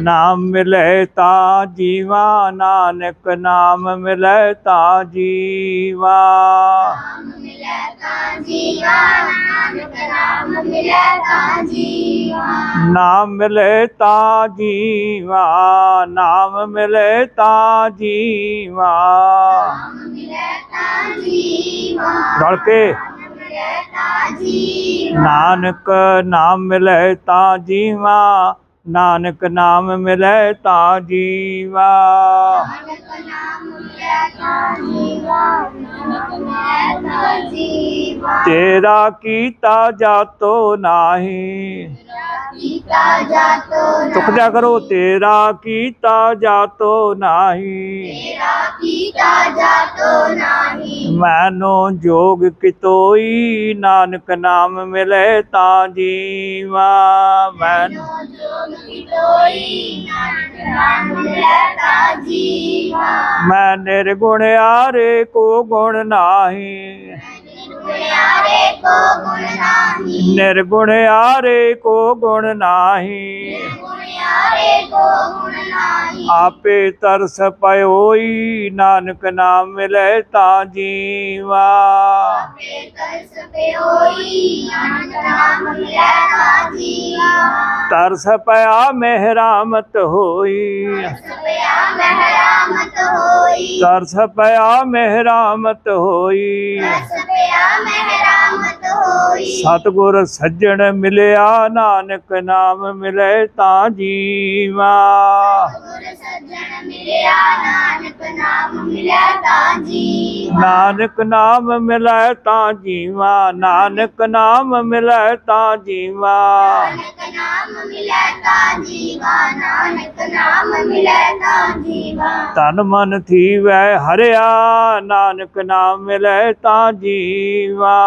ਨਾਮ ਮਿਲੇ ਤਾ ਜੀਵਾ ਨਾਨਕ ਨਾਮ ਮਿਲੇ ਤਾ ਜੀਵਾ ਨਾਮ ਮਿਲੇ ਤਾ ਜੀਵਾ। ਨਾਮ ਮਿਲੇ ਤਾ ਜੀਵਾ। ਰਲ ਕੇ। ਨਾਨਕ ਨਾਮ ਮਿਲੇ ਤਾ ਜੀਵਾ। ਨਾਨਕ ਨਾਮ ਮਿਲੇ ਤਾ ਜੀਵਾ। ਤੇਰਾ ਕੀਤਾ ਜਾਤੋ ਨਾਹੀ। ਚੁੱਕ ਜਾ ਕਰੋ ਤੇਰਾ ਕੀਤਾ ਜਾਤੋ ਨਾਹੀ। ਮੈਨੋ ਜੋਗ ਕਿਤੋਈ ਨਾਨਕ ਨਾਮ ਮਿਲੇ ਤਾਂ ਜੀਵਾ। ਮੈਨ ਮੈਂ ਨਿਰਗੁਣ ਆਰੇ ਕੋ ਗੁਣ ਨਾਹੀ। ਨਿਰਗੁਣ ਆਰੇ ਕੋ ਗੁਣ ਨਾਹੀ। ਆਪੇ ਤਰਸ ਪਇਓਈ ਨਾਨਕ ਨਾਮ ਮਿਲੇ ਤਾਂ ਜੀਵਾ। ਤਰਸ ਪਿਆ ਮਹਿਰਾਮਤ ਹੋਈ। ਤਰਸ ਪਿਆ ਮਹਿਰਾਮਤ ਹੋਈ। ਸਤਗੁਰ ਸੱਜਣ ਮਿਲਿਆ ਨਾਨਕ ਨਾਮ ਮਿਲੇ ਤਾਂ ਜੀਵਾ। ਨਾਨਕ ਨਾਮ ਮਿਲੇ ਤਾਂ ਜੀਵਾ ਨਾਨਕ ਨਾਮ ਮਿਲੇ ਤਾਂ ਜੀਵਾ। ਤਨ ਮਨ ਥੀਵੈ ਹਰਿਆ ਨਾਨਕ ਨਾਮ ਮਿਲੇ ਤਾਂ ਜੀਵਾ।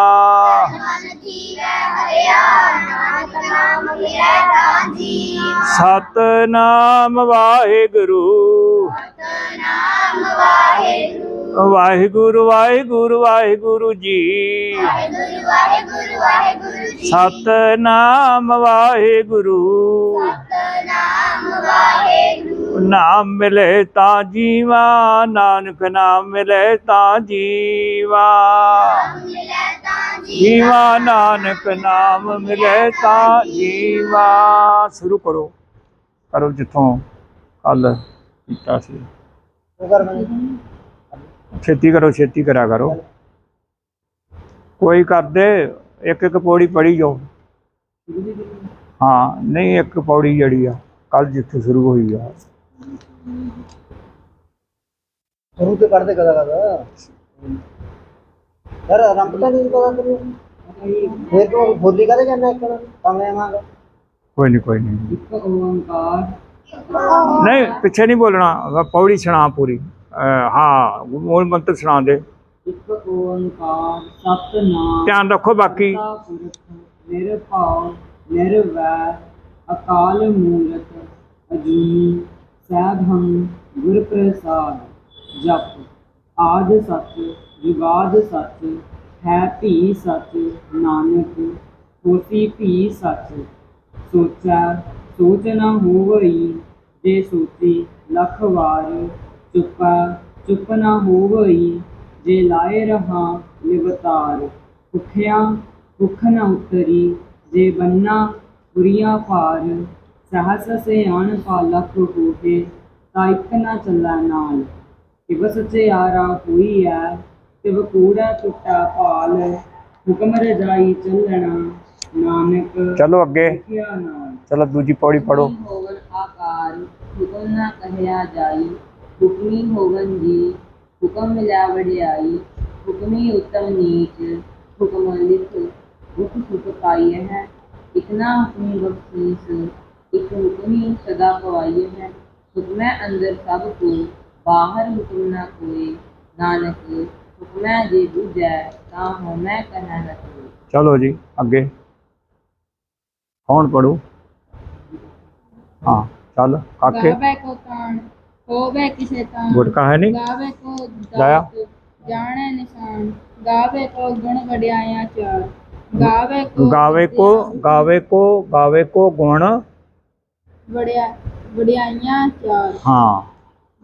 ਸਤਨਾਮ ਵਾਹਿਗੁਰੂ। ਵਾਹਿਗੁਰੂ ਵਾਹਿਗੁਰੂ ਵਾਹਿਗੁਰੂ ਜੀ। ਸਤਨਾਮ ਵਾਹਿਗੁਰੂ। ਨਾਮ ਮਿਲੇ ਤਾਂ ਜੀਵਾ, ਨਾਨਕ ਨਾਮ ਮਿਲੇ ਤਾਂ ਜੀਵਾ। ਜੀਵਾ, ਨਾਨਕ ਨਾਮ ਮਿਲੇ ਤਾ ਜੀਵਾ। ਸ਼ੁਰੂ ਕਰੋ। ਕਰੋ ਜਿੱਥੋਂ ਕੱਲ ਕੀਤਾ ਸੀ। ਛੇਤੀ ਕਰੋ ਛੇਤੀ ਕਰਿਆ ਕਰੋ। ਕੋਈ ਕਰਦੇ ਇੱਕ ਇੱਕ ਪੌੜੀ ਪੜੀ ਜਾਓ। ਹਾਂ ਨਹੀਂ ਇੱਕ ਪੌੜੀ ਜਿਹੜੀ ਆ ਕੱਲ ਜਿੱਥੇ ਸ਼ੁਰੂ ਹੋਈ ਆ। ਸ਼ੁਰੂ ਤੇ ਕਰਦੇ ਕਦਾ ਕਦਾ ਯਾਰ ਆਰੰਭ ਤਾਂ ਨਹੀਂ ਪਤਾ ਕਰੀ ਫੇਰ ਤੂੰ ਬੋਲੀ ਕਦੇ ਜਾਂਦਾ ਇੱਕ ਕਮਲੇ ਵਾਂਗ ਕੋਈ ਨਹੀਂ ਕੋਈ ਨਹੀਂ ਇੱਕ ਓੰਕਾਰ ਨਹੀਂ ਪਿੱਛੇ ਨਹੀਂ ਬੋਲਣਾ ਪੌੜੀ ਸੁਣਾ ਪੂਰੀ। ਅਹ ਹਾਂ ਮੂਲ ਮੰਤਰ ਸੁਣਾ ਦੇ। ਇੱਕ ਓੰਕਾਰ ਸਤਨਾਮ। ਧਿਆਨ ਰੱਖੋ ਬਾਕੀ। ਨਿਰਭਉ ਨਿਰਵੈਰ ਅਕਾਲ ਮੂਰਤ ਅਜੂਨੀ ਸੈਭੰ ਗੁਰ ਪ੍ਰਸਾਦ ਜਪ। ਆਦ ਸੱਚ ਜੁਗਾਦ ਸੱਚ ਹੈ ਭੀ ਸੱਚ ਨਾਨਕ ਹੋਸੀ ਭੀ ਸੱਚ। ਸੋਚਾ, ਸੋਚ ਨਾ ਹੋਵਈ ਜੇ ਸੋਚੀ ਲੱਖ ਵਾਰ। ਚੁੱਪਾ, ਚੁੱਪ ਨਾ ਹੋਵਈ ਜੇ ਲਾਏ ਰਹਾ ਲਿਵਤਾਰ ਭੁਖਿਆ, ਭੁਖ ਨ ਉਤਰੀ ਜੇ ਬੰਨਾ ਪੁਰੀਆਂ ਭਾਰ। ਸਹਸ ਸਿਆਣ ਪਾਲਕ ਹੋਵੇ ਤਾਂ ਇੱਕ ਨਾ ਚੱਲਾ ਨਾਲ। ਤਿਵ ਸਚਿਆਰਾ ਹੋਈ ਐ ਤਿਵ ਕੂੜਾ ਟੁੱਟਾ ਭਾਲ। ਹੁਕਮ ਰਜਾਈ ਚੱਲਣਾ ਨਾਨਕ ਚਲੋ ਅੱਗੇ ਕਿਆ ਨਾਲ ਚਲੋ ਦੂਜੀ ਪੌੜੀ ਪੜੋ ਹੁਕਮੀ ਹੋਵਨ ਆਕਾਰ ਹੁਕਮ ਨਾ ਕਹਿਆ ਜਾਈ ਹੁਕਮੀ ਹੋਵਨ ਜੀ ਹੁਕਮ ਮਿਲਾ ਵਡਿਆਈ ਹੁਕਮੀ ਉਤਮ ਨੀਚ ਹੁਕਮ ਲਿਖ ਹੁਕ ਸੁਖ ਪਾਈ ਹੈ ਇਤਨਾ ਹੁਕਮੀ ਬਖਸ਼ੀਸ ਇਕ ਹੁਕਮੀ ਸਦਾ ਪਵਾਈ ਹੈ ਹੁਕਮੈ ਅੰਦਰ ਸਭ ਕੋ ਬਾਹਰ ਹੁਕਮ ਨਾ ਕੋਏ ਨਾਨਕ ਹੁਕਮੈ ਜੇ ਬੁਝੈ ਤਾਂ ਹਉਮੈ ਕਹਿ ਨ ਕੋਈ ਚਲੋ ਜੀ ਅੱਗੇ ਕੌਣ ਪੜੂ ਹਾਂ ਚੱਲ ਕਾਕੇ ਗਾਵੇ ਕੋ ਤਾਣ ਹੋਵੇ ਕਿਸੇ ਤਾਣ ਗੁਟਕਾ ਹੈ ਨਹੀਂ ਗਾਵੇ ਕੋ ਲਾਇਆ? ਦਾਤ ਜਾਣੇ ਨਿਸ਼ਾਨ ਗਾਵੇ ਕੋ ਗੁਣ ਵਡਿਆਈਆਂ ਚਾਰ ਗਾਵੇ ਕੋ ਗਾਵੇ ਕੋ ਗਾਵੇ ਕੋ ਗਾਵੇ ਕੋ ਗੁਣ ਵਡਿਆ ਵਡਿਆਈਆਂ ਚਾਰ ਹਾਂ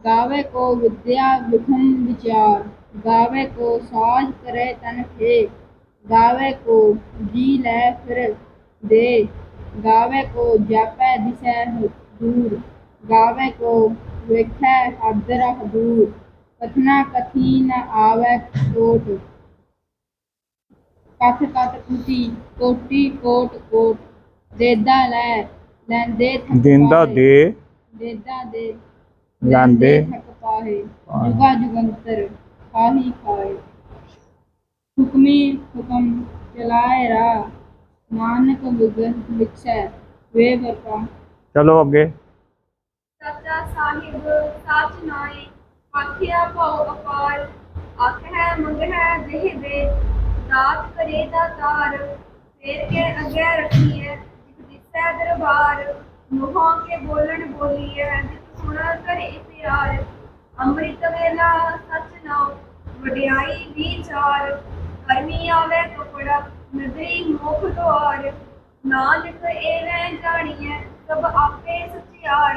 ਗਾਵੇ ਕੋ ਵਿਦਿਆ ਵਿਖਮ ਵਿਚਾਰ ਗਾਵੇ ਕੋ ਸਾਜ ਕਰੇ ਗਾਵੇ ਕੋ ਜਾਪੈ ਦਿਸੈ ਦੂਰ ਗਾਵੇ ਕੋ ਵੇਖੈ ਹਾਦਰ ਹਦੂਰ ਕਥਨਾ ਕਥੀ ਨ ਆਵੈ ਕੋਟ। ਕਥ ਕਥ ਕੁਤੀ ਕੋਟੀ ਕੋਟ ਕੋਟ ਦੇਦਾ ਲੈ ਲੈਂਦੇ ਥਕ ਦਿੰਦਾ ਪਾਏ। ਦੇ। ਦੇਦਾ ਦੇ ਲੈਂਦੇ ਥਕ ਪਾਹੇ। ਜੁਗਾ ਜੁਗੰਤਰ ਖਾਹੀ ਖਾਏ। ਹੁਕਮੀ ਹੁਕਮ ਚਲਾਏ ਰਾ ਨਾਨਕ ਵੇ ਚਲੋ ਅੱਗੇ। ਸੱਚਾ ਸਾਹਿਬ ਸੱਚ ਨਾਏ ਆਖਿਆ ਭਉ ਅਪਾਰ। ਆਖੈ ਮੰਗਹਿ ਦੇਹ ਦੇ। ਦਾਤ ਕਰੇ ਦਾਤਾਰ ਫੇਰ ਕੇ ਅੱਗੇ ਰੱਖੀਐ ਜਿਤ ਦਿਸੈ ਦਰਬਾਰ। ਮੂੰਹਾਂ ਕੇ ਬੋਲਣ ਬੋਲੀਐ ਜਿਤ ਸੁਣ ਕਰੇ ਪਿਆਰ। ਅੰਮ੍ਰਿਤ ਵੇਲਾ ਸੱਚ ਨਾਉ ਵਡਿਆਈ ਵਿਚਾਰ ਕਰਮੀ ਆਵੇ ਕਪੜਾ ਨਦਰੀ ਮੋਖ ਦੁਆਰ ਨਾਨਕ ਐਵੇਂ ਜਾਣੀਐ ਸਭ ਆਪੇ ਸਚਿਆਰ।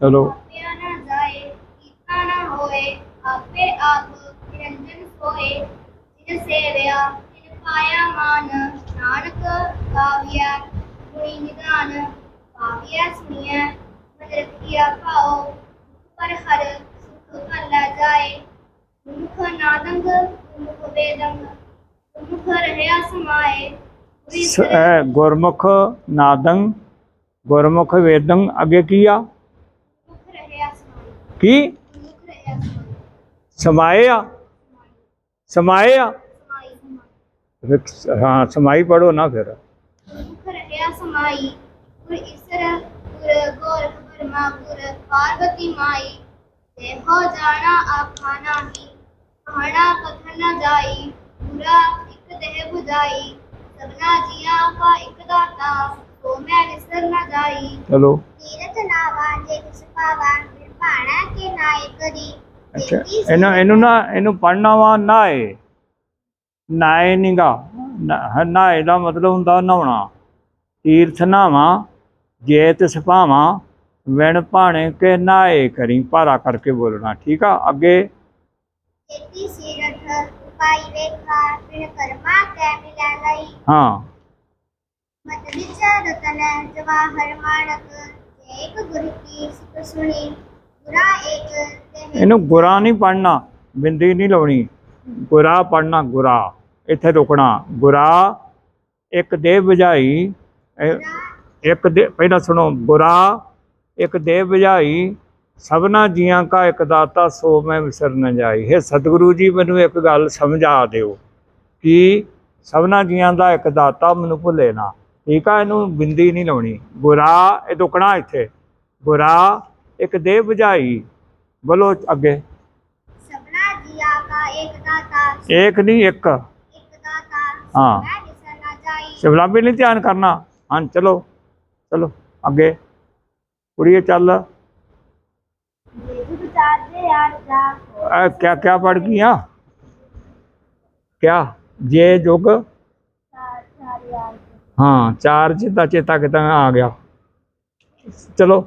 ਚਲੋ ਆਪਿਆ ਨਾ ਜਾਏ ਕੀਤਾ ਨਾ ਹੋਏ ਆਪੇ ਆਪ ਨਿਰੰਜਨ ਸੋਏ। ਜਿਨ ਸੇਵਿਆ ਤਿਨ ਪਾਇਆ ਮਾਨ ਨਾਨਕ ਗਾਵਿਆ ਗੁਣੀ ਨਿਦਾਨ ਪਾਵਿਆ ਸੁਣੀਐ। ਮਨ ਰਖਿਆ ਭਾਉ ਪਰ ਹਰ ਸੁਖ ਭਲਾ ਜਾਏ। ਮੁਖ ਨਾਦੰਗ ਮੁਖ ਵੇਦੰਗ ਮੁਖ ਰਹਿਆ ਸਮਾਏ ਪੁਰੀ ਸ- ਇਹ ਗੁਰਮੁਖ ਨਾਦੰ ਗੁਰਮੁਖ ਵੇਦੰ ਅੱਗੇ ਕੀ ਆ ਮੁਖ ਰਹਿਆ ਸਮਾਏ ਕੀ ਮੁਖ ਰਹਿਆ ਸਮਾਏ ਸਮਾਏ ਆ ਸਮਾਏ ਆ ਸਮਾਈ ਸਮਾਈ ਫਿਰ ਹਾਂ ਸਮਾਈ ਪੜੋ ਨਾ ਫਿਰ ਮੁਖ ਰਹਿਆ ਸਮਾਈ ਗੁਰ ਨ ਪੂਰਾ ਇੱਕ ਦੇਹ 부ਜਾਈ ਸਭਨਾ ਜੀਆਂ ਕਾ ਇੱਕ ਦਾਤਾ ਸੋ ਮੈਂ ਨਿਸਰ ਨ ਜਾਈ। ਚਲੋ ਤੀਰਥ ਨਾਵਾ ਜੇ ਕਿਸ ਪਾਵਾ ਫਿਰ ਭਾਣਾ ਕੇ ਨਾਏ ਕਰੀ। ਅੱਛਾ ਇਹਨੂੰ ਇਹਨੂੰ ਨਾ ਇਹਨੂੰ ਪੜਨਾ ਵਾ ਨਾਏ ਨਾਏ ਨਿਗਾ ਨਾਏ ਦਾ ਮਤਲਬ ਹੁੰਦਾ ਨਹਾਉਣਾ। ਤੀਰਥ ਨਾਵਾਂ ਜੇ ਤਿਸ ਭਾਵਾਂ ਵਿਣ ਭਾਣੇ ਕੇ ਨਾਏ ਕਰੀ। ਭਾਰਾ ਕਰਕੇ ਬੋਲਣਾ ਠੀਕ ਆ? ਅੱਗੇ। ਕੀਤੀ ਸੀਰਠ ਤੇ ਇਹਨੂੰ ਗੁਰਾ ਨਹੀਂ ਪੜਨਾ ਬਿੰਦੀ ਨਹੀਂ ਲਾਉਣੀ। ਗੁਰਾ ਪੜਨਾ ਗੁਰਾ ਇੱਥੇ ਰੁਕਣਾ। ਗੁਰਾ ਇੱਕ ਦੇ ਬੁਝਾਈ ਇਹ- ਇੱਕ ਦੇ ਪਹਿਲਾਂ ਸੁਣੋ ਗੁਰਾ ਇੱਕ ਦੇ ਬੁਝਾਈ ਸਭਨਾ ਜੀਆਂ ਕਾ ਇੱਕ ਦਾਤਾ ਸੋ ਮੈਂ ਵਿਸਰ ਨ ਜਾਈ। ਹੈ ਸਤਿਗੁਰੂ ਜੀ ਮੈਨੂੰ ਇੱਕ ਗੱਲ ਸਮਝਾ ਦਿਓ ਕਿ ਸਭਨਾ ਜੀਆਂ ਦਾ ਇੱਕ ਦਾਤਾ ਮੈਨੂੰ ਭੁੱਲੇ ਨਾ। ਠੀਕ ਆ ਇਹਨੂੰ ਬਿੰਦੀ ਨਹੀਂ ਲਾਉਣੀ। ਗੁਰਾ ਇਹ ਰੁਕਣਾ ਇੱਥੇ। ਗੁਰਾ ਇੱਕ ਦੇ ਬੁਝਾਈ ਬੋਲੋ ਅੱਗੇ। ਸਭਨਾ ਜੀਆ ਕਾ ਏਕ ਦਾਤਾ ਇੱਕ ਨਹੀਂ ਇੱਕ। ਇੱਕ ਦਾਤਾ ਹਾਂ। ਸ਼ਿਵਲਾਬੀ ਨਹੀਂ ਧਿਆਨ ਕਰਨਾ। ਹਾਂ ਚਲੋ ਚਲੋ ਅੱਗੇ। ਕੁੜੀਏ ਚੱਲ। ਆ? ਗਿਆ। ਚਲੋ।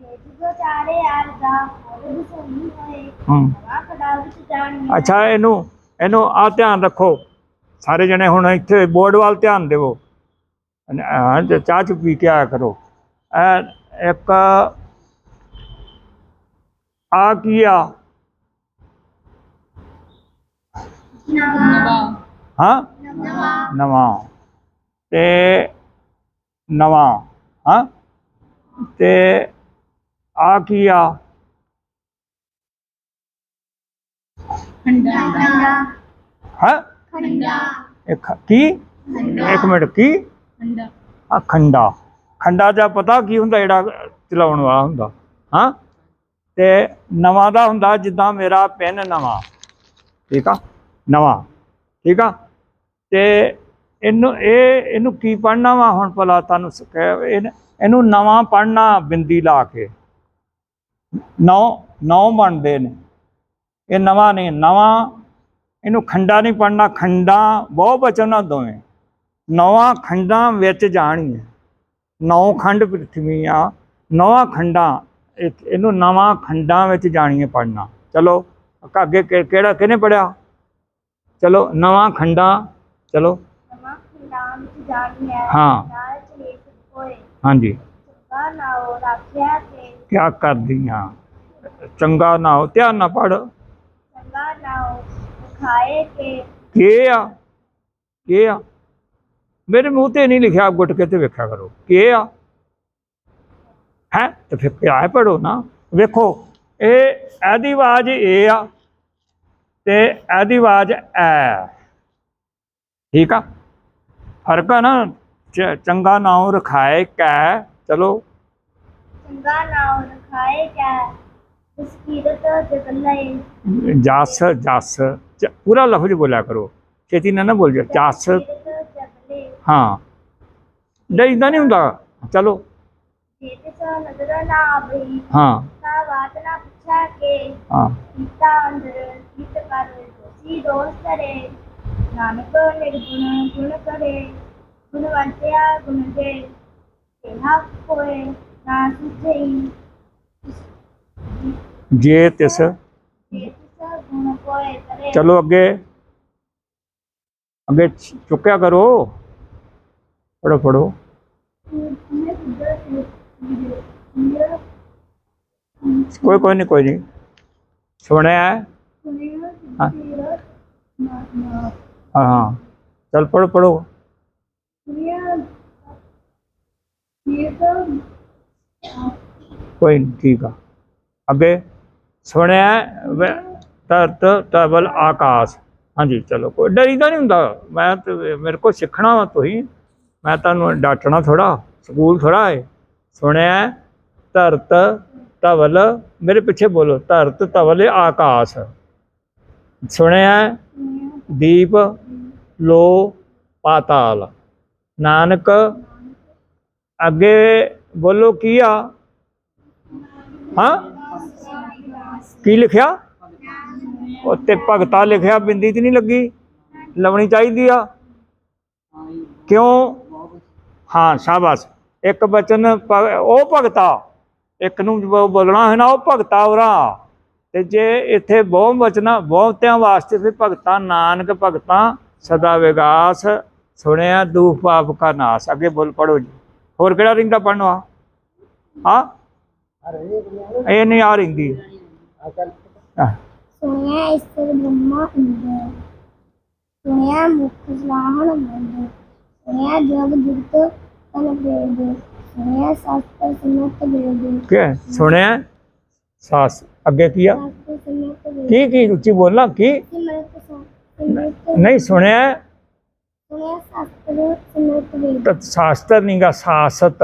ਜੇ ਜੁਗ ਚਾਰੇ ਯਾਰ ਜਾ। ਹੋਵੇ ਸੁਣੀ ਹੋਏ। ਹਾਂ। ਹਵਾ ਕਦਾ ਵਿੱਚ ਜਾਣੀ ਅੱਛਾ ਇਹਨੂੰ ਇਹਨੂੰ ਆ ਧਿਆਨ ਰੱਖੋ। ਸਾਰੇ ਜਣੇ ਹੁਣ ਇੱਥੇ ਬੋਰਡ ਵੱਲ ਧਿਆਨ ਦੇਵੋ। ਹਾਂ ਚਾਹ ਚ ਪੀ ਕੇ ਆਇਆ ਕਰੋ। ਇੱਕ ਆ ਕੀ ਆ? ਨਵਾ। ਹਾਂ? ਨਵਾਂ। ਨਵਾਂ। ਤੇ ਨਵਾਂ। ਹਾਂ? ਤੇ ਆ ਕੀ ਆ? ਖੰਡਾ। ਖੰਡਾ। ਹਾਂ? ਖੰਡਾ। ਇੱਕ ਕੀ? ਇੱਕ ਮਿੰਟ ਕੀ? ਖੰਡਾ। ਆ ਖੰਡਾ। ਖੰਡਾ ਦਾ ਪਤਾ ਕੀ ਹੁੰਦਾ ਜਿਹੜਾ ਚਲਾਉਣ ਵਾਲਾ ਹੁੰਦਾ। ਹਾਂ? ਤੇ ਨਵਾਂ ਦਾ ਹੁੰਦਾ ਜਿੱਦਾਂ ਮੇਰਾ ਪੈਨ ਨਵਾਂ। ਠੀਕ ਆ? ਨਵਾਂ। ਠੀਕ ਆ? ਤੇ ਇਹਨੂੰ, ਇਹ, ਇਹਨੂੰ ਕੀ ਪੜਨਾ ਵਾ ਹੁਣ ਭਲਾ ਤੁਹਾਨੂੰ ਸ- ਕਹਿ- ਇਹਨੂੰ ਨਵਾਂ ਪੜਨਾ ਬਿੰਦੀ ਲਾ ਕੇ। ਨੌ ਨੌ ਬਣਦੇ ਨੇ। ਇਹ ਨਵਾਂ ਨਹੀਂ, ਨਵਾਂ ਇਹਨੂੰ ਖੰਡਾ ਨਹੀਂ ਪੜਨਾ ਖੰਡਾਂ ਬਹੁ ਬਚਨ ਆ ਦੋਵੇਂ। ਨਵਾਂ ਖੰਡਾਂ ਵਿੱਚ ਜਾਣੀ ਹੈ। ਨੌ ਖੰਡ ਪ੍ਰਿਥਵੀ ਆ, ਨੌਵਾਂ ਖੰਡਾਂ ਇਹਨੂੰ ਨਵਾਂ ਖੰਡਾਂ ਵਿੱਚ ਜਾਣੀਏ ਪੜਨਾ ਚਲੋ ਅੱਗੇ ਕਿਹੜਾ ਕਿਹਨੇ ਪੜਿਆ ਚਲੋ ਨਵਾਂ ਖੰਡਾਂ ਚਲੋ। ਨਵਾਂ ਖੰਡਾਂ ਵਿੱਚ ਜਾਣੀ ਹੈ। ਹਾਂ ਹਾਂਜੀ। ਚੰਗਾ ਨਾਉ ਰੱਖਿਆ ਤੇ ਕਿਆ ਕਰਦੀਆਂ? ਚੰਗਾ ਨਾ ਹੋ ਧਿਆਨ ਨਾ ਪੜ ਚੰਗਾ ਨਾਉ ਖਾਏ ਕੇ ਕੀ ਆ? ਕੀ ਆ? ਮੇਰੇ ਮੂੰਹ ਤੇ ਨਹੀਂ ਲਿਖਿਆ ਗੁੱਟ ਕੇ ਤੇ ਵੇਖਿਆ ਕਰੋ। ਕੀ ਆ? ਹੈ ਤੇ ਫਿਰ ਕਿਆ ਪੜੋ ਨਾ ਵੇਖੋ ਇਹ ਇਹਦੀ ਆਵਾਜ਼ ਇਹ ਆ ਤੇ ਇਹਦੀ ਆਵਾਜ਼ ਐ ਠੀਕ ਆ ਫ਼ਰਕ ਆ ਨਾ ਚ- ਚੰਗਾ ਨਾਉ ਰਖਾਏ ਕੈ ਚਲੋ ਚੰਗਾ ਨਾਉ ਰਖਾਏ ਕੈ ਇਸ ਕੀਰਤ ਜਗਲੇ ਜਸ ਜਸ ਚ- ਪੂਰਾ ਲਫ਼ਜ਼ ਬੋਲਿਆ ਕਰੋ ਛੇਤੀ ਨਾ ਨਾ ਬੋਲ ਜਾ ਜਸ ਕੀਰਤ ਜਗਲੇ ਹਾਂ ਨਹੀਂ ਇਦਾਂ ਨਹੀਂ ਹੁੰਦਾ ਚਲੋ ਜੇ ਤਿਸ ਨਜ਼ਰ ਨਾ ਕੋਈ ਕੋਈ ਨਹੀਂ ਕੋਈ ਨਹੀਂ ਸੁਣਿਆ ਹੈ? ਹਾਂ। ਹਾਂ ਹਾਂ। ਚਲ ਪੜੋ ਪੜੋ ਕੋਈ ਨਹੀਂ ਠੀਕ ਆ। ਅੱਗੇ। ਸੁਣਿਆ ਹੈ? ਵੈ- ਧਰਤ ਤਬਲ ਆਕਾਸ਼। ਹਾਂਜੀ, ਚਲੋ, ਕੋਈ ਡਰੀਦਾ ਨਹੀਂ ਹੁੰਦਾ। ਮੈਂ ਤੇ, ਮੇਰੇ ਕੋਲ ਸਿੱਖਣਾ ਵਾ ਤੁਸੀਂ। ਮੈਂ ਤੁਹਾਨੂੰ ਡਾਂਟਣਾ ਥੋੜਾ ਸਕੂਲ ਥੋੜਾ ਹੈ। ਸੁਣਿਆ ਧਰਤ ਧਵਲ, ਮੇਰੇ ਪਿੱਛੇ ਬੋਲੋ, ਧਰਤ ਧਵਲ ਆਕਾਸ਼। ਸੁਣਿਆ ਦੀਪ ਲੋ ਪਾਤਾਲ। ਨਾਨਕ ਅੱਗੇ ਬੋਲੋ, ਕੀ ਆ? ਹਾਂ? ਕੀ ਲਿਖਿਆ? ਉੱਤੇ ਭਗਤਾ ਲਿਖਿਆ, ਬਿੰਦੀ ਤੇ ਨਹੀਂ ਲੱਗੀ? ਲਾਉਣੀ ਚਾਹੀਦੀ ਆ? ਕਿਉਂ? ਹਾਂ, ਸ਼ਾਬਾਸ਼। ਇੱਕ ਬਚਨ ਉਹ ਭਗਤਾ, ਇੱਕ ਨੂੰ ਬੋਲਣਾ ਹੈ ਨਾ ਉਹ ਭਗਤਾ ਉਰਾ। ਤੇ ਜੇ ਇੱਥੇ ਬਹੁ ਬਚਨਾ, ਬਹੁਤਿਆਂ ਵਾਸਤੇ ਵੀ ਭਗਤਾ, ਨਾਨਕ ਭਗਤਾ, ਸਦਾ ਵਿਗਾਸ, ਸੁਣਿਆ ਦੁਖ ਪਾਪ ਕਾ ਨਾਸ। ਅੱਗੇ ਬੋਲ ਪੜੋ ਜੀ। ਹੋਰ ਕਿਹੜਾ ਰਿੰਦਾ ਪੜਨਵਾ ਹਾਂ? ਇਹ ਇਹ ਨਹੀਂ ਆ ਰਿੰਦੀ ਸੁਣਿਆ ਈਸ਼ਵਰ ਬ੍ਰਹਮਾ ਇੰਦਰ ਸੁਣਿਆ ਮੁਖ ਸਲਾਹਣ ਮੰਦ ਸੁਣਿਆ ਜਗ ਜੁਗਤ ਤਨ ਵੇਦ ਸੁਣਿਆ ਸ਼ਾਸਤਰ ਸਮਤ ਵੇਦ ਕੀ ਹੈ? ਸੁਣਿਆ ਸਾਸ ਅੱਗੇ ਕੀ ਆ ਸ਼ਾਸਤਰ ਸਮਤ ਵੇਦ ਕੀ ਕੀ ਉੱਚੀ ਬੋਲਣਾ ਕੀ ਸਿਮਰਤ ਸਿਮਰਤ ਨਹੀਂ ਸੁਣਿਆ ਸੁਣਿਆ ਸ਼ਾਸਤਰ ਸਮਤ ਵੇਦ ਤਾਂ ਸ਼ਾਸਤਰ ਨਹੀਂਗਾ ਸਾਸਤ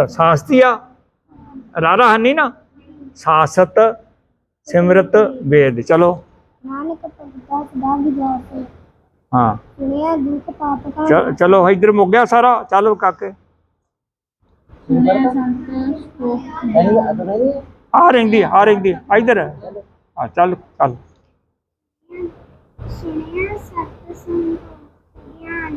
ਦੁਖ ਪਾਪ ਕਾ ਆ ਆ ਰਹਿੰਦੀ ਆ ਰਹਿੰਦੀ ਇਧਰ। ਆ ਚੱਲ ਚੱਲ। ਸੁਣਿਆ ਸਤ ਸੰਗ ਗਿਆਨ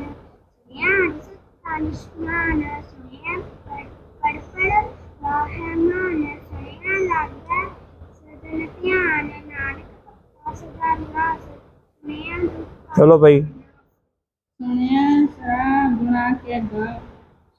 ਗਿਆਨ ਸਤਾ ਨਿਸ਼ਮਾਨ ਸੁਣਿਆ ਪੜ ਪੜ ਪੜ ਵਾਹਿ ਮਾਨ ਸੁਣਿਆ ਲਾਗਿਆ ਸਦਨ ਧਿਆਨ ਨਾਨਕ ਸਦਾ ਨਿਵਾਸ ਸੁਣਿਆ ਚਲੋ ਭਾਈ ਸੁਣਿਆ ਸਰਾ ਗੁਣਾ ਕੇ ਗਾ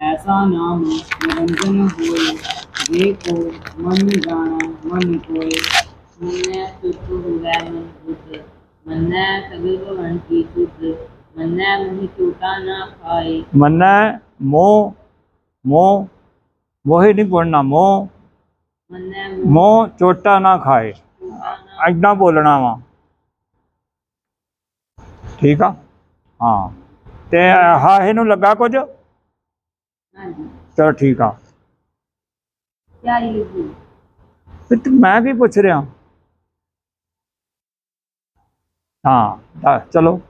ਐਸਾ ਨਾਮ ਨਿਰੰਜਨ ਹੋਏ ਜੇ ਕੋ ਮਨ ਜਾਣਾ ਮਨ ਕੋਏ ਮਨੈ ਤੁਤੁ ਹੋਵੇ ਮਨ ਬੁੱਧ ਮਨੈ ਸਗਲ ਭਵਨ ਕੀ ਤੁਧ ਮਨੈ ਮੋਹ ਟੂਟਾ ਨਾ ਖਾਏ। ਮਨੈ ਮੋਹ ਮੋਹ ਮੋਹੇ ਨਹੀਂ ਬੋਲਣਾ ਮੋਹ ਮਨੈ ਮੋਹ ਚੋਟਾ ਨਾ ਖਾਏ। ਐਦਾਂ ਬੋਲਣਾ ਵਾ। ਠੀਕ ਆ? ਹਾਂ। ਤੇ ਹਾ ਇਹਨੂੰ ਲੱਗਾ ਕੁਝ? ਚਲੋ ਠੀਕ ਆ ਪਿਆਰੀ ਲਿਖੀ ਵੀ ਤੇ ਮੈਂ ਕੀ ਪੁੱਛ ਰਿਹਾ ਹਾਂ ਤਾਂ ਚਲੋ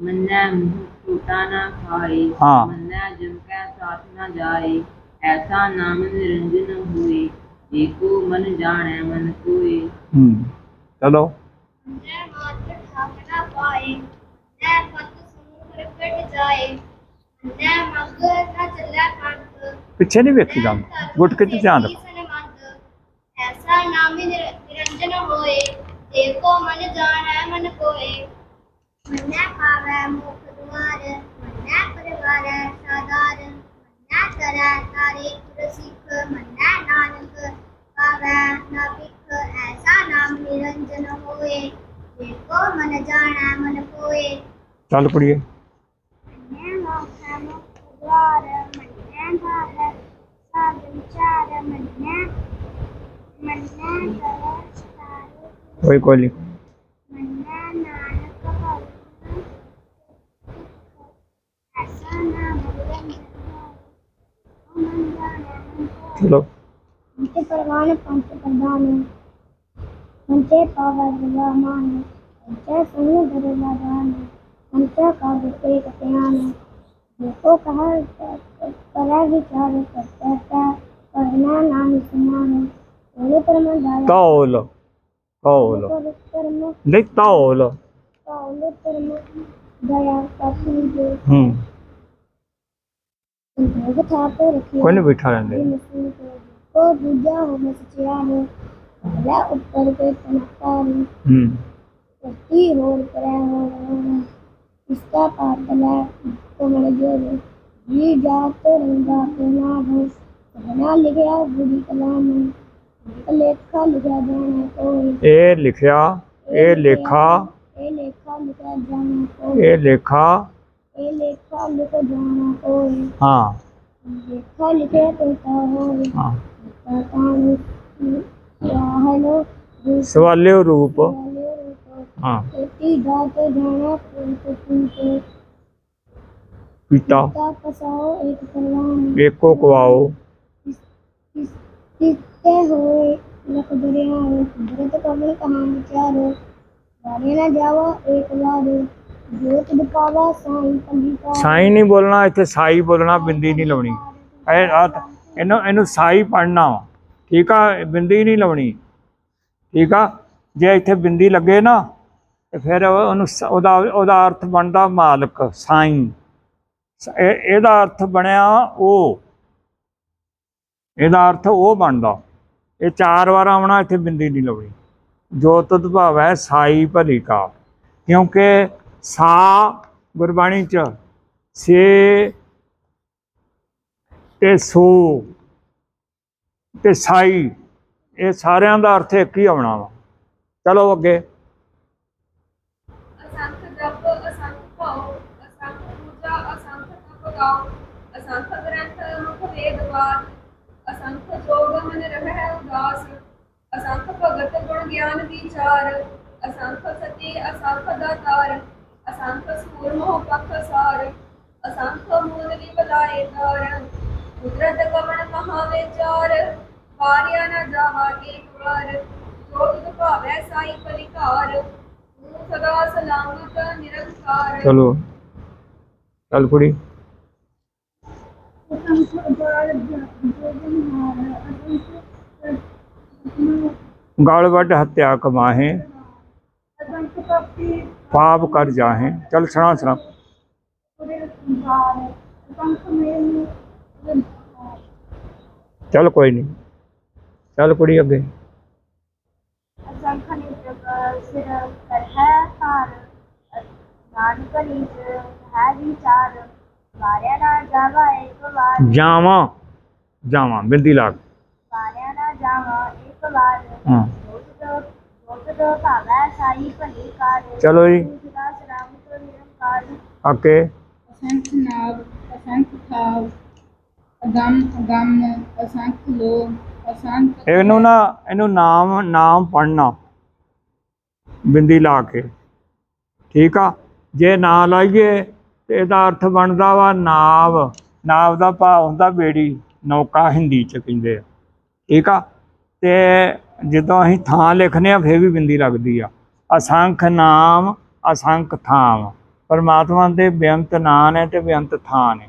ਮੰਨੈ ਮੁਹਿ ਝੂਟਾ ਨਾ ਖਾਏ ਹਾਂ। ਮੰਨੈ ਜਮ ਕੈ ਸਾਥ ਨਾ ਜਾਏ ਐਸਾ ਨਾਮ ਨਿਰੰਜਨ ਹੋਏ ਏਕੋ ਮਨ ਜਾਣੈ ਮਨ ਕੋਏ ਹੂੰ ਚਲੋ ਜੈ ਮਾਤਰ ਠਾਕ ਨਾ ਪਾਏ ਜੈ ਪਤ ਸਮੂਹ ਰਕਟ ਜਾਏ ਜੈ ਮਗ ਨਾ ਚੱਲਿਆ ਕੰਤ ਪਿੱਛੇ ਨਹੀਂ ਵੇਖੀ ਜਾਂਦਾ ਗੁੱਟ ਕੇ ਧਿਆਨ ਰੱਖੋ। ਐਸਾ ਨਾਮਿ ਨਿਰ- ਨਿਰੰਜਨ ਹੋਏ ਦੇਖੋ ਮਨ ਜਾਣੈ ਮਨ ਕੋਏ। ਮੰਨੈ ਪਾਵੈ ਮੁਖ ਦੁਆਰ ਮੰਨੈ ਪਰਵਾਰੈ ਸਾਦਾਰ ਮੰਨੈ ਕਰੈ ਤਾਰੇ ਗੁਰ ਸਿੱਖ ਮੰਨੈ ਨਾਨਕ। ਪਾਵੈ ਨਾ ਭਿਖ ਐਸਾ ਨਾਮ ਨਿਰੰਜਨ ਹੋਏ। ਦੇਖੋ ਮਨ ਜਾਣੈ ਮਨ ਕੋਏ। ਚੱਲ ਕੁੜੀਏ। ਮੰਨੈ ਮੋਖੈ ਮੁਖ ਦੁਆਰ ਮੰਨੈ ਭਾਰੈ ਸਾਧ ਵਿਚਾਰ ਮੰਨੈ ਮੰਨੈ ਕਰੈ ਤਾਰੇ ਕੋਈ ਕੋਈ ਨਹੀਂ ਮੰਨੈ ਨਾਨਕ ਭਗਤ ਐਸਾ ਨਾਮ ਨਿਰੰਜਨ ਹੋਏ ਮਨ ਜਾਣੈ ਮਨ ਕੋਇ ਚਲੋ ਪੰਚ ਪਰਵਾਨ ਪੰਚ ਪ੍ਰਧਾਨ ਪੰਚੇ ਪਾਵੈ ਗੁਲਾਮਾਨ ਪੰਚੇ ਸੰਗ ਦਰਲਾ ਦਾਨ ਪੰਚਾ ਕਾ ਵਿਤੇ ਕਤਿਆਨ ਦੇਖੋ ਕਹਾ ਕਰਾ ਵਿਚਾਰ ਕਰਤਾ ਕਰਨਾ ਨਾਮ ਸਮਾਨ ਉਹਨੇ ਪਰਮ ਦਾਲ ਤੌਲ ਤੌਲ ਕਰਮ ਨਹੀਂ ਤੌਲ ਕਾਉਲੇ ਪਰਮ ਦਇਆ ਕਾਪੀ ਦੇ ਹੂੰ ਭੋਗ ਥਾਪੇ ਰੱਖਿਆ ਕੋਈ ਨਹੀਂ ਬਿਠਾ ਲੈਂਦੇ ਕੋ ਦੂਜਾ ਹੋ ਸਚਿਆਨ ਲੈ ਉੱਪਰ ਕੇ ਤਨਕਾਰ ਹੂੰ ਧਰਤੀ ਹੋਰ ਕਰੈ ਹੋ ਇਸਕਾ ਪਾਤ ਲੈ ਕਮਲ ਜੋਰ ਜੀ ਜਾਤ ਰੰਗਾ ਕੇ ਨਾਮ ਬਣਾ ਲਿਖਿਆ ਬੁਰੀ ਕਲਾਮ ਇੱਕ ਲੇਖਾ ਲਿਖਿਆ ਜਾਣਾ ਕੋਈ ਇਹ ਲਿਖਿਆ ਇਹ ਲੇਖਾ ਇਹ ਲੇਖਾ ਲਿਖਿਆ ਜਾਣਾ ਕੋਈ ਇਹ ਲੇਖਾ ਇਹ ਲੇਖਾ ਲਿਖ ਜਾਣਾ ਕੋਈ ਹਾਂ। ਲੇਖਾ ਲਿਖਿਆ ਤੇ ਹੋਵੇ ਹਾਂ ਕਾਨੂੰ ਰਾਹਨੋ ਸਵਾਲਿਓ ਰੂਪ ਹਾਂ ਇਤੀ ਦਾਤ ਜਾਣਾ ਪੁੰਤ। ਪੁੰਤ ਪਿਤਾ ਤਾ ਪਸਾਓ ਇੱਕ ਪਰਵਾਨ। ਏਕੋ ਕਵਾਓ ਕਿਤੇ ਹੋਏ ਲਖ ਦਰਿਆ ਭਰਤ ਕਮਲ ਕਹਾਂ ਵਿਚਾਰੋ। ਵਾਰੇ ਨਾ ਜਾਵਾ ਇੱਕ ਵਾਰ। ਜੋਤ ਦਿਖਾਵਾ ਸਾਈਂ ਪੰਡਿਤਾ ਸਾਈ ਨਹੀਂ ਬੋਲਣਾ ਇੱਥੇ ਸਾਈ ਬੋਲਣਾ ਬਿੰਦੀ ਨਹੀਂ ਲਾਉਣੀ। ਇਹ ਇਹਨੂੰ ਇਹਨੂੰ ਸਾਈ ਪੜਨਾ ਠੀਕ ਆ? ਬਿੰਦੀ ਨਹੀਂ ਲਾਉਣੀ। ਠੀਕ ਆ? ਜੇ ਇੱਥੇ ਬਿੰਦੀ ਲੱਗੇ ਨਾ ਤੇ ਫਿਰ ਉਹਨੂੰ ਸ- ਉਹਦਾ ਉਹਦਾ ਅਰਥ ਬਣਦਾ ਮਾਲਕ, ਸਾਈ। ਸ- ਇਹ- ਇਹਦਾ ਅਰਥ ਬਣਿਆ ਉਹ। ਇਹਦਾ ਅਰਥ ਉਹ ਬਣਦਾ। ਇਹ ਚਾਰ ਵਾਰ ਆਉਣਾ, ਇੱਥੇ ਬਿੰਦੀ ਨਹੀਂ ਲਾਉਣੀ। ਜੋ ਤੁਧ ਹੈ, ਸਾਈ ਭਲੀ ਕਾ। ਕਿਉਂਕਿ ਸਾ ਗੁਰਬਾਣੀ ਚ ਸੇ ਤੇ ਸੋ ਤੇ ਸਾਈ, ਇਹ ਸਾਰਿਆਂ ਦਾ ਅਰਥ ਇੱਕ ਹੀ ਆਉਣਾ ਵਾ। ਚਲੋ ਅੱਗੇ ਅਸੰਖ ਜਪ ਅਸੰਖ ਭਾਉ ਅਸੰਖ ਪੂਜਾ ਅਸੰਖ ਤਪ ਗਾਉ ਅਸੰਖ ਗ੍ਰੰਥ ਮੁਖ ਵੇਦਵਾਰ ਅਸੰਖ ਜੋਗ ਮਨ ਰਹਿ ਉਦਾਸ ਅਸੰਖ ਭਗਤ ਗੁਣ ਗਿਆਨ ਵਿਚਾਰ ਅਸੰਖ ਸਤੀ ਅਸੰਖ ਦਾਤਾਰ ਅਸੰਖ ਸੂਰ ਮੋਹ ਪਖ ਸਾਰ ਅਸੰਖ ਮੂਲ ਬਲਾਏ ਤਾਰ ਕੁਦਰਤ ਕਵਣ ਮਹਾ ਵਿਚਾਰ ਵਾਰਿਆ ਨਾ ਜਾਵਾ ਏਕ ਵਾਰ ਜੋ ਤੁਧ ਭਾਵੈ ਸਾਈ ਪਰਿਕਾਰ ਤੂੰ ਸਦਾ ਸਲਾਮਤ ਨਿਰੰਕਾਰ। ਚਲੋ ਚੱਲ ਕੁੜੀ। ਕੋਈ ਨਹੀਂ ਚੱਲ ਕੁੜੀ ਅੱਗੇ ਅਸੰਖ ਨਿਤਕ ਸਿਰ ਕਰ ਹੈ ਹਾਰ ਨਾਨਕ ਨੀਚ ਹੈ ਵਿਚਾਰ ਵਾਰਿਆ ਨਾ ਜਾਵਾ ਇੱਕ ਵਾਰ ਜਾਵਾਂ ਜਾਵਾਂ ਬਿੰਦੀ ਲਾ ਕੇ। ਵਾਰਿਆ ਨਾ ਜਾਵਾ ਸਾਈ ਭਲੀ ਕਾਰ ਚਲੋ ਜੀ। ਦੂਸਰਾ ਸਰਾਮ ਤੋਂ ਨਿਰੰਕਾਰ ਓਕੇ ਅਸੰਖ ਨਾਗ ਅਸੰਖ ਥਾਵ ਅਗੰਮ ਅਗੰਮ ਅਸੰਖ ਲੋ ਅਸੰਖ ਇਹਨੂੰ ਨਾ ਇਹਨੂੰ ਨਾਮ ਨਾਮ ਪੜਨਾ ਬਿੰਦੀ ਲਾ ਕੇ। ਠੀਕ ਆ? ਜੇ ਨਾ ਲਾਈਏ ਤੇ ਇਹਦਾ ਅਰਥ ਬਣਦਾ ਵਾ ਨਾਵ। ਨਾਵ ਦਾ ਭਾਵ ਹੁੰਦਾ ਬੇੜੀ। ਨੌਕਾ ਹਿੰਦੀ ਚ ਕਹਿੰਦੇ ਆ। ਠੀਕ ਆ? ਤੇ ਜਦੋਂ ਅਸੀਂ ਥਾਂ ਲਿਖਨੇ ਆ ਫੇਰ ਵੀ ਬਿੰਦੀ ਲੱਗਦੀ ਆ। ਅਸੰਖ ਨਾਮ, ਅਸੰਖ ਥਾਮ। ਪਰਮਾਤਮਾ ਦੇ ਬੇਅੰਤ ਨਾਂ ਨੇ ਤੇ ਬੇਅੰਤ ਥਾਂ ਨੇ।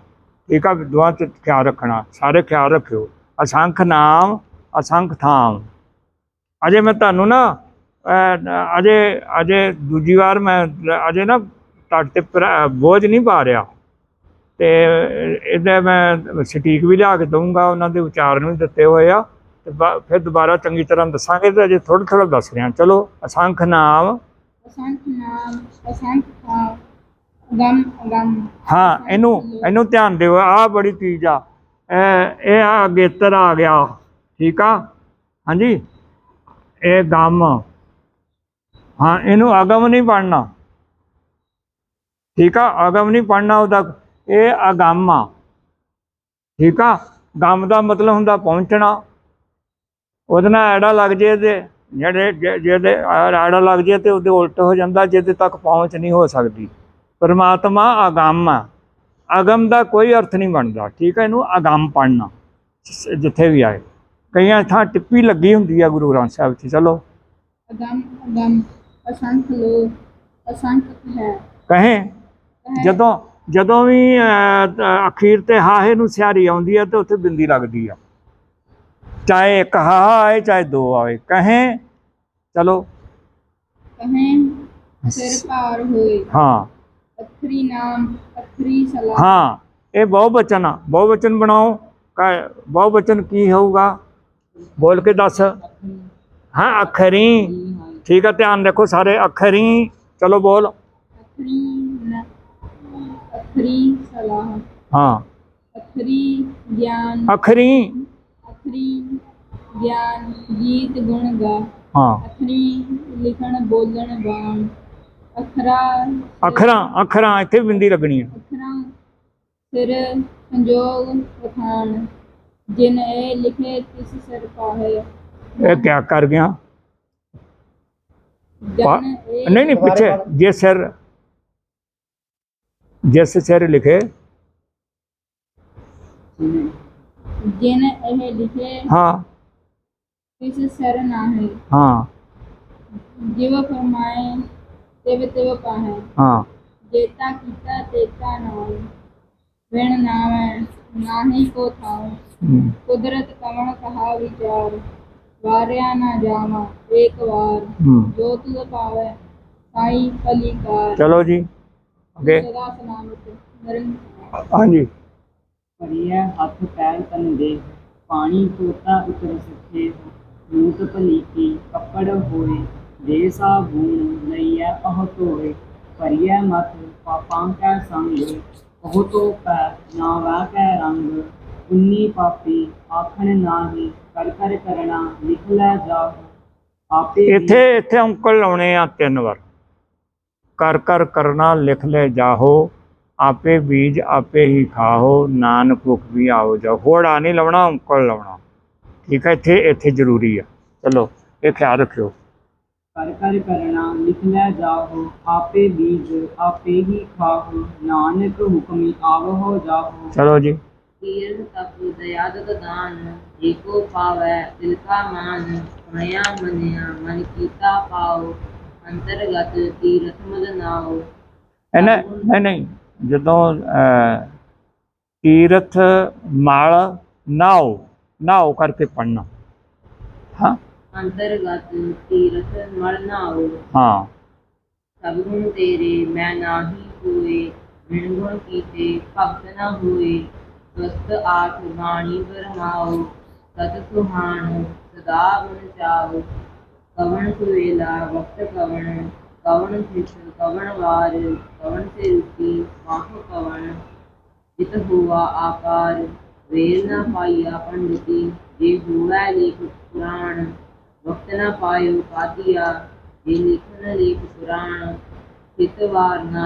ਠੀਕ ਆ ਦੁਆ ਚ ਖਿਆਲ ਰੱਖਣਾ, ਸਾਰੇ ਖਿਆਲ ਰੱਖਿਓ। ਅਸੰਖ ਨਾਮ, ਅਸੰਖ ਥਾਮ। ਅਜੇ ਮੈਂ ਤੁਹਾਨੂੰ ਨਾ ਅਜੇ ਅਜੇ ਦੂਜੀ ਵਾਰ ਮੈਂ, ਅਜੇ ਨਾ ਤੁਹਾਡੇ ਤੇ ਪ੍ਰ- ਬੋਝ ਨਹੀਂ ਪਾ ਰਿਹਾ। ਤੇ ਇਹਦੇ ਮੈਂ ਸਟੀਕ ਵੀ ਲਿਆ ਕੇ ਦਊਂਗਾ, ਉਹਨਾਂ ਦੇ ਉਚਾਰਨ ਵੀ ਦਿੱਤੇ ਹੋਏ ਆ। ਤੇ ਫਿਰ ਦੁਬਾਰਾ ਚੰਗੀ ਤਰ੍ਹਾਂ ਦੱਸਾਂਗੇ ਤੇ ਅਜੇ ਥੋੜਾ ਥੋੜਾ ਦੱਸ ਰਿਹਾ ਚਲੋ ਅਸੰਖ ਨਾਮ। ਅਸੰਖ ਨਾਮ ਅਸੰਖ ਥਾਵ ਅਗੰਮ ਅਗੰਮ। ਹਾਂ ਇਹਨੂੰ ਇਹਨੂੰ ਧਿਆਨ ਦਿਓ ਆਹ ਬੜੀ ਚੀਜ਼ ਆ। ਇਹ ਆ ਅਗੇਤਰ ਆ ਗਿਆ। ਠੀਕ ਆ? ਹਾਂਜੀ? ਇਹ ਗਮ। ਹਾਂ ਇਹਨੂੰ ਅਗਮ ਨਹੀਂ ਪੜਨਾ ਠੀਕ ਆ? ਅਗਮ ਨਹੀਂ ਪੜਨਾ ਉਹਦਾ। ਇਹ ਅਗੰਮ ਆ। ਠੀਕ ਆ? ਗਮ ਦਾ ਮਤਲਬ ਹੁੰਦਾ ਪਹੁੰਚਣਾ। ਉਹਦੇ ਨਾਲ ਐੜਾ ਲੱਗ ਜੇ ਤੇ ਜਿਹੜੇ ਜੇ- ਜਿਹਦੇ ਐੜਾ ਲੱਗ ਜੇ ਤੇ ਉਹਦੇ ਉਲਟ ਹੋ ਜਾਂਦਾ ਜਿਹਦੇ ਤੱਕ ਪਹੁੰਚ ਨਹੀਂ ਹੋ ਸਕਦੀ। ਪਰਮਾਤਮਾ ਅਗੰਮ ਆ। ਅਗਮ ਦਾ ਕੋਈ ਅਰਥ ਨਹੀਂ ਬਣਦਾ ਠੀਕ ਹੈ ਇਹਨੂੰ ਅਗੰਮ ਪੜਨਾ ਜਿੱਥੇ ਵੀ ਆਏ। ਕਈਆਂ ਥਾਂ ਟਿੱਪੀ ਲੱਗੀ ਹੁੰਦੀ ਆ ਗੁਰੂ ਗ੍ਰੰਥ ਸਾਹਿਬ 'ਚ ਚਲੋ। ਅਗੰਮ ਅਗੰਮ ਅਸੰਖ ਲੋ ਅਸੰਖ ਹੈ। ਕਹੇ? ਜਦੋਂ ਜਦੋਂ ਵੀ ਅਖੀਰ ਤੇ ਹਾਹੇ ਨੂੰ ਸਿਆਰੀ ਆਉਂਦੀ ਆ ਤੇ ਉੱਥੇ ਬਿੰਦੀ ਲੱਗਦੀ ਆ। ਚਾਹੇ ਇੱਕ ਹਾਹਾ ਆਏ ਚਾਹੇ ਦੋ ਆਵੇ ਕਹੇ ਚਲੋ ਕਹੇ ਸਿਰ ਭਾਰ ਹੋਏ ਹਾਂ ਅਖਰੀ ਨਾਮ ਅਖਰੀ ਸਲਾਹ ਹਾਂ ਇਹ ਬਹੁ ਬਚਨ ਆ ਬਹੁ ਬਚਨ ਬਣਾਓ ਕ- ਬਹੁ ਬਚਨ ਕੀ ਹੋਊਗਾ ਬੋਲ ਕੇ ਦੱਸ ਹਾਂ ਅਖਰੀ ਠੀਕ ਆ ਧਿਆਨ ਰੱਖੋ ਸਾਰੇ ਅਖਰੀ ਚਲੋ ਬੋਲ ਅਖਰੀ ਨ- ਅਖਰੀ ਹਾਂ ਅਖਰੀ ਗਿਆਨ ਅਖਰੀ ਅਖਰੀ ਗਿਆਨ ਗੀਤ ਗੁਣ ਗਾ। ਹਾਂ। ਅਖਰੀ ਲਿਖਣ ਬੋਲਣ ਬਾਣ ਅਖਰਾ ਅੱਖਰਾਂ ਅੱਖਰਾਂ ਇੱਥੇ ਬਿੰਦੀ ਲੱਗਣੀ ਆ। ਅਖਰਾਂ ਸਿਰ ਸੰਜੋਗ ਪਖਾਨ ਜਿਨ ਇਹ ਲਿਖੇ ਤਿਸ ਸਿਰ ਪਾਹੇ। ਇਹ ਕਿਆ ਕਰ ਗਿਆ? ਪਾ- ਜਨ ਇਹ ਨਹੀਂ ਨਹੀਂ ਪਿੱਛੇ। ਜੇ ਸਿਰ ਜਿਸ ਸਿਰ ਲਿਖੇ। ਜਿਨ ਇਹ ਲਿਖੇ ਹਾਂ। ਤਿਸ ਸਿਰ ਨਾਹੇ। ਹਾਂ। ਜਿਵ ਫਰਮਾਏ ਤਿਵ ਤਿਵ ਪਾਹੇ। ਹਾਂ। ਜੇਤਾ ਕੀਤਾ ਤੇਤਾ ਨਾਮ ਵਿਣ ਨਾਮੈ ਨਾਹੀ ਕੋ ਥਾਉ ਹਮ, ਕੁਦਰਤ ਕਵਣ ਕਹਾ ਵਿਚਾਰ। ਵਾਰਿਆ ਨਾ ਜਾਵਾ ਵਾਰ। ਜੋ ਤੁਧ ਪਾਵੈ ਸਾਈ ਕਲੀਕਾਰ ਚਲੋ ਜੀ ਅੱਗੇ। ਸਦਾ ਸਲਾਮਤ। ਨਿਰੰਕਾਰ ਹਾਂਜੀ। ਭਰੀਐ ਹੱਥ ਪੈਰ ਤਨ ਦੇ ਪਾਣੀ, ਤੋਤਾ, ਉਤਰ ਸਕੇ ਮੂਤ ਭਲੀਕੀ ਕੱਪੜ ਹੋਏ, ਦੇ ਸਾਬੂਨ ਲਈਐ ਅਹ ਧੋਏ, ਭਰੀਐ ਮਤ, ਪਾਪਾਂ ਕੈ ਸੰਗ, ਉਹ ਤੋ ਪੈ ਨਾ ਵਾ ਕੈ ਰੰਗ, ਉਨੀ ਪਾਪੀ ਆਖਣ ਨਾਹੀ, ਕਰ ਕਰ ਕਰਣਾ ਲਿਖ ਲੈ ਜਾਹੁ। ਆਪੇ ਇੱਥੇ ਇੱਥੇ ਅੰਕਲ ਲਾਉਣੇ ਆ ਤਿੰਨ ਵਾਰ। ਕਰ ਕਰ ਕਰਨਾ, ਲਿਖ ਲੈ ਜਾਹੋ। ਆਪੇ ਬੀਜ ਆਪੇ ਹੀ ਖਾਹੋ ਨਾਨਕ ਭੁਖ ਵੀ ਆਓ ਜਾ ਹੋੜਾ ਨਹੀਂ ਲਾਉਣਾ ਅੰਕਲ ਲਾਉਣਾ। ਠੀਕ ਹੈ ਇੱਥੇ ਇੱਥੇ ਜ਼ਰੂਰੀ ਆ। ਚਲੋ ਇਹ ਖਿਆਲ ਰੱਖਿਓ। ਕਰ ਕਰ ਕਰਣਾ ਲਿਖ ਲੈ ਜਾਹੁ ਆਪੇ ਬੀਜ ਆਪੇ ਹੀ ਖਾਹੁ ਨਾਨਕ ਹੁਕਮੀ ਆਵਹੁ ਜਾਹੁ ਚਲੋ ਜੀ। ਤੀਰਥ ਤਪ ਦਇਆਦਤ ਦਾਨ ਏਕੋ ਪਾਵੈ ਦਿਲ ਕਾ ਮਾਨ ਸੁਣਿਆ ਮੰਨਿਆ ਮਨ ਕੀਤਾ ਪਾਉ ਅੰਤਰਗਤ ਤੀਰਥ ਮਦ ਨਾਉ ਇਹਨੇ ਨਹੀਂ ਨਹੀਂ। ਜਦੋਂ ਤੀਰਥ ਮਾਲ ਨਾਉ ਨਾਉ ਕਰਕੇ ਪੜਨਾ ਹਾਂ? ਅੰਤਰਗਤ ਤੀਰਥ ਮਲ ਨਾਉ ਹਾਂ। ਸਭ ਗੁਣ ਤੇਰੇ ਮੈਂ ਨਾਹੀ ਹੋਏ ਬਿਨ ਗੁਣ ਕੀਤੇ ਭਗਤ ਨ ਹੋਏ। ਸਵਸਤ ਆਠ ਬਾਣੀ ਬਰਮਾਉ ਸਤ ਸੁਹਾਣ ਸਦਾ ਗੁਣ ਚਾਉ ਕਵਣ ਸੁਵੇਲਾ ਵਕਤ ਕਵਣ ਕਵਣ ਸਿੱਖ, ਕਵਣ ਵਾਰ, ਕਵਣ ਸੇ ਰੁਕੀ ਮਾਹ ਕਵਣ। ਜਿਤ ਹੁਆ ਆਕਾਰ, ਵੇਲ ਨਾ ਪਾਈਆ ਪੰਡਿਤੀ, ਜੇ ਹੁਆ ਲੇਖ ਪੁਰਾਣ, ਵਕਤ ਨਾ ਪਾਇਓ ਕਾਦੀਆ, ਜੇ ਲਿਖਣ ਲੇਖ ਪੁਰਾਣ ਹਿਤ ਵਾਰ ਨਾ